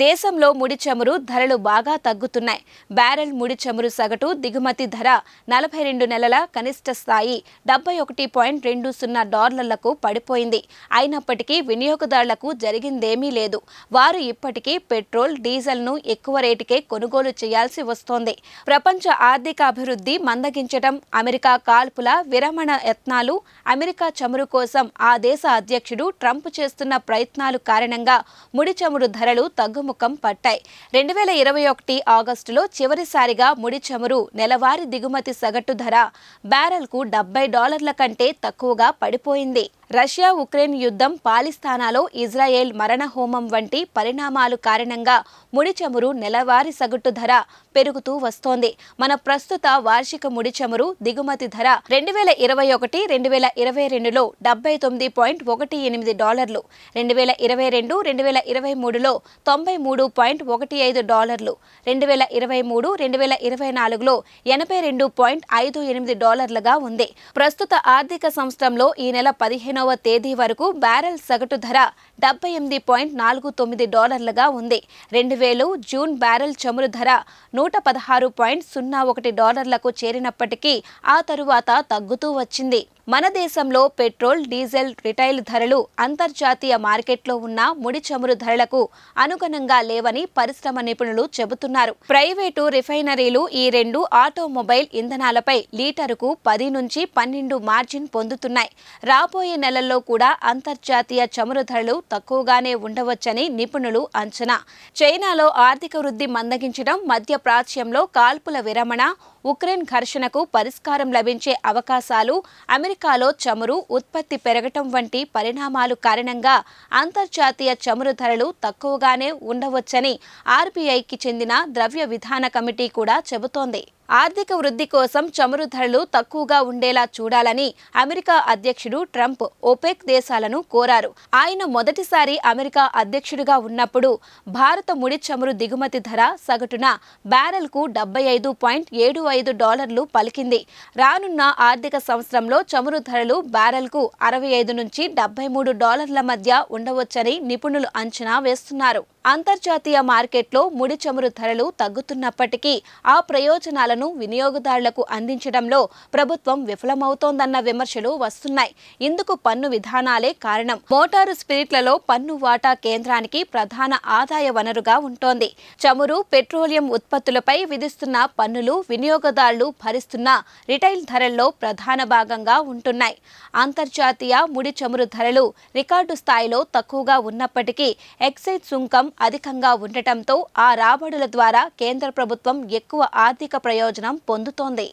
దేశంలో ముడి చమురు ధరలు బాగా తగ్గుతున్నాయి. బ్యారెల్ ముడి చమురు సగటు దిగుమతి ధర నలభై రెండు నెలల కనిష్ట స్థాయి డెబ్బై ఒకటి పాయింట్ రెండు సున్నా డాలర్లకు పడిపోయింది. అయినప్పటికీ వినియోగదారులకు జరిగిందేమీ లేదు. వారు ఇప్పటికీ పెట్రోల్ డీజిల్ను ఎక్కువ రేటుకే కొనుగోలు చేయాల్సి వస్తోంది. ప్రపంచ ఆర్థిక అభివృద్ధి మందగించడం అమెరికా కాల్పుల విరమణ యత్నాలు అమెరికా చమురు కోసం ఆ దేశ అధ్యక్షుడు ట్రంప్ చేస్తున్న ప్రయత్నాలు కారణంగా ముడి చమురు ధరలు తగ్గు తగ్గుముఖం పట్టాయి. రెండు వేల ఇరవై ఒకటి ఆగస్టులో చివరిసారిగా ముడి చమురు నెలవారీ దిగుమతి సగటు ధర బ్యారెల్కు డెబ్బై డాలర్ల కంటే తక్కువగా పడిపోయింది. రష్యా ఉక్రెయిన్ యుద్ధం పాలిస్తానాలో ఇజ్రాయెల్ మరణ హోమం వంటి పరిణామాలు కారణంగా ముడి చమురు నెలవారీ సగటు ధర పెరుగుతూ వస్తోంది. మన ప్రస్తుత వార్షిక ముడి చమురు దిగుమతి ధర రెండు వేల ఇరవై ఒకటి రెండు వేల ఇరవై రెండులో డెబ్బై తొమ్మిది పాయింట్ ఒకటి ఎనిమిది డాలర్లు రెండు వేల ఇరవై రెండు రెండు వేల ఇరవై మూడులో తొంభై మూడు పాయింట్ ఒకటి ఐదు డాలర్లు రెండు వేల ఇరవై మూడు రెండు వేల ఇరవై నాలుగులో ఎనభై రెండు పాయింట్ ఐదు ఎనిమిది డాలర్లుగా ఉంది. ప్రస్తుత ఆర్థిక సంవత్సరంలో ఈ నెల పదిహేను పదకొండవ తేదీ వరకు బ్యారెల్ సగటు ధర డెబ్బై ఎనిమిది పాయింట్ నాలుగు తొమ్మిది డాలర్లుగా ఉంది. రెండు వేలు జూన్ బ్యారెల్ చమురు ధర నూట పదహారు పాయింట్ సున్నా ఒకటి డాలర్లకు చేరినప్పటికీ ఆ తరువాత తగ్గుతూ వచ్చింది. మన దేశంలో పెట్రోల్ డీజిల్ రిటైల్ ధరలు అంతర్జాతీయ మార్కెట్లో ఉన్న ముడి చమురు ధరలకు అనుగుణంగా లేవని పరిశ్రమ నిపుణులు చెబుతున్నారు. ప్రైవేటు రిఫైనరీలు ఈ రెండు ఆటోమొబైల్ ఇంధనాలపై లీటరుకు పది నుంచి పన్నెండు మార్జిన్ పొందుతున్నాయి. రాబోయే నెలల్లో కూడా అంతర్జాతీయ చమురు ధరలు తక్కువగానే ఉండవచ్చని నిపుణులు అంచనా. చైనాలో ఆర్థిక వృద్ధి మందగించడం మధ్య ప్రాచ్యంలో కాల్పుల విరమణ ఉక్రెయిన్ ఘర్షణకు పరిష్కారం లభించే అవకాశాలు అమెరికాలో చమురు ఉత్పత్తి పెరగటం వంటి పరిణామాలు కారణంగా అంతర్జాతీయ చమురు ధరలు తక్కువగానే ఉండవచ్చని ఆర్బీఐకి చెందిన ద్రవ్య విధాన కమిటీ కూడా చెబుతోంది. ఆర్థిక వృద్ధి కోసం చమురు ధరలు తక్కువగా ఉండేలా చూడాలని అమెరికా అధ్యక్షుడు ట్రంప్ ఒపెక్ దేశాలను కోరారు. ఆయన మొదటిసారి అమెరికా అధ్యక్షుడిగా ఉన్నప్పుడు భారత ముడి చమురు దిగుమతి ధర సగటున బ్యారెల్కు డెబ్బై ఐదు పాయింట్ ఏడు ఐదు డాలర్లు పలికింది. రానున్న ఆర్థిక సంవత్సరంలో చమురు ధరలు బ్యారెల్కు అరవై ఐదు నుంచి డెబ్బై మూడు డాలర్ల మధ్య ఉండవచ్చని నిపుణులు అంచనా వేస్తున్నారు. అంతర్జాతీయ మార్కెట్లో ముడి చమురు ధరలు తగ్గుతున్నప్పటికీ ఆ ప్రయోజనాలను వినియోగదారులకు అందించడంలో ప్రభుత్వం విఫలమవుతోందన్న విమర్శలు వస్తున్నాయి. ఇందుకు పన్ను విధానాలే కారణం. మోటారు స్పిరిట్లలో పన్ను వాటా కేంద్రానికి ప్రధాన ఆదాయ వనరుగా ఉంటోంది. చమురు పెట్రోలియం ఉత్పత్తులపై విధిస్తున్న పన్నులు వినియోగదారులు భరిస్తున్న రిటైల్ ధరల్లో ప్రధాన భాగంగా ఉంటున్నాయి. అంతర్జాతీయ ముడి చమురు ధరలు రికార్డు స్థాయిలో తక్కువగా ఉన్నప్పటికీ ఎక్సైజ్ సుంకం అధికంగా ఉండటంతో ఆ రాబడుల ద్వారా కేంద్ర ప్రభుత్వం ఎక్కువ ఆర్థిక ప్రయోజనం పొందుతోంది.